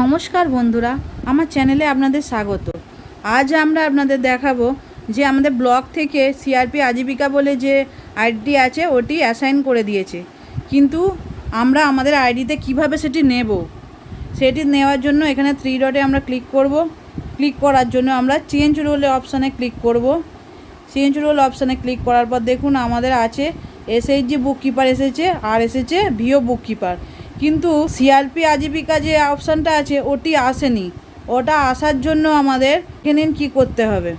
নমস্কার বন্ধুরা, আমার চ্যানেলে আপনাদের স্বাগত। আজ আমরা আপনাদের দেখাবো যে আমাদের ব্লক থেকে সিআরপি আজীবিকা বলে যে আইডি আছে, ওটি অ্যাসাইন করে দিয়েছে। কিন্তু আমরা আমাদের আইডিতে কীভাবে সেটি নেব? সেটি নেওয়ার জন্য এখানে থ্রি ডটে আমরা ক্লিক করব। ক্লিক করার জন্য আমরা চেঞ্জ রোলে অপশানে ক্লিক করব। চেঞ্জ রোল অপশানে ক্লিক করার পর দেখুন আমাদের আছে এসএইচজি বুক কিপার এসেছে, আর এসেছে ভিও বুক কিপার কিন্তু সিআরপি আজীবিকা যে অপশানটা আছে, ওটি আসেনি। ওটা আসার জন্য আমাদের এখানে কী করতে হবে।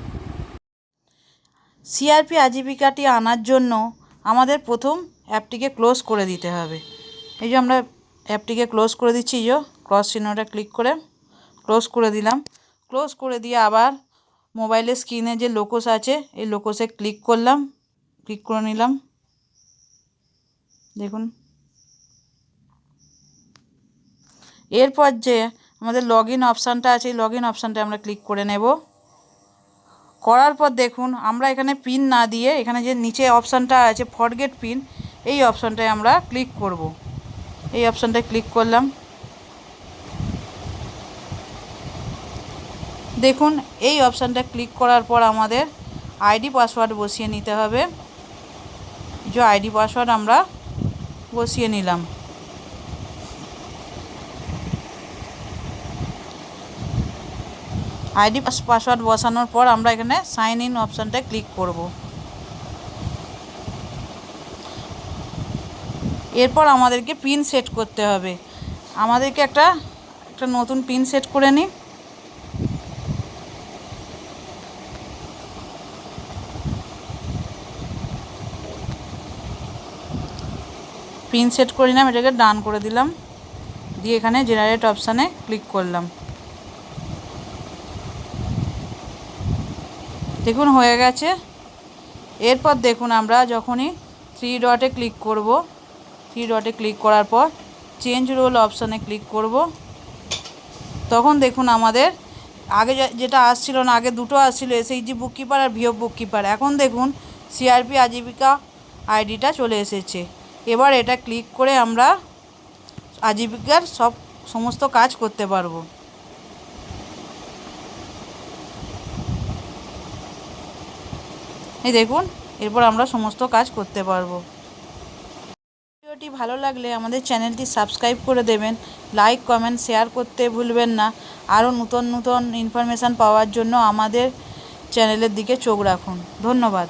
সিআরপি আজীবিকাটি আনার জন্য আমাদের প্রথম অ্যাপটিকে ক্লোজ করে দিতে হবে। এই যে আমরা অ্যাপটিকে ক্লোজ করে দিচ্ছি যে ক্রস চিহ্নটা ক্লিক করে ক্লোজ করে দিলাম। ক্লোজ করে দিয়ে আবার মোবাইলের স্ক্রিনে যে লোকোস আছে, এই লোকোসে ক্লিক করলাম, ক্লিক করে নিলাম। দেখুন এরপর যে আমাদের লগ ইন অপশানটা আছে, এই লগ ইন অপশানটা আমরা ক্লিক করে নেব। করার পর দেখুন, আমরা এখানে পিন না দিয়ে এখানে যে নিচে অপশানটা আছে ফরগেট পিন এই অপশানটায় আমরা ক্লিক করব। এই অপশানটায় ক্লিক করলাম। দেখুন, এই অপশানটা ক্লিক করার পর আমাদের আইডি পাসওয়ার্ড বসিয়ে নিতে হবে। যে আইডি পাসওয়ার্ড আমরা বসিয়ে নিলাম। আইডি পাসওয়ার্ড বসানোর পর আমরা এখানে সাইন ইন অপশানটায় ক্লিক করব। এরপর আমাদেরকে পিন সেট করতে হবে। আমাদেরকে একটা একটা নতুন পিন সেট করে নিই। পিন সেট করে এটাকে ডান করে দিলাম। দিয়ে এখানে জেনারেট অপশানে ক্লিক করলাম। দেখুন, হয়ে গেছে। এরপর দেখুন আমরা যখনই থ্রি ডটে ক্লিক করব থ্রি ডটে ক্লিক করার পর চেঞ্জ রোল অপশানে ক্লিক করব। তখন দেখুন আমাদের আগে যেটা আসছিল না, আগে দুটো আসছিল এসএইচজি বুক কিপার আর ভিও বুক কিপার এখন দেখুন সিআরপি আজীবিকা আইডিটা চলে এসেছে। এবার এটা ক্লিক করে আমরা আজীবিকার সব সমস্ত কাজ করতে পারব। এই দেখুন, এরপর আমরা সমস্ত কাজ করতে পারব। ভিডিওটি ভালো লাগলে আমাদের চ্যানেলটি সাবস্ক্রাইব করে দেবেন, লাইক, কমেন্ট, শেয়ার করতে ভুলবেন না। আরও নতুন নতুন ইনফরমেশান পাওয়ার জন্য আমাদের চ্যানেলের দিকে চোখ রাখুন। ধন্যবাদ।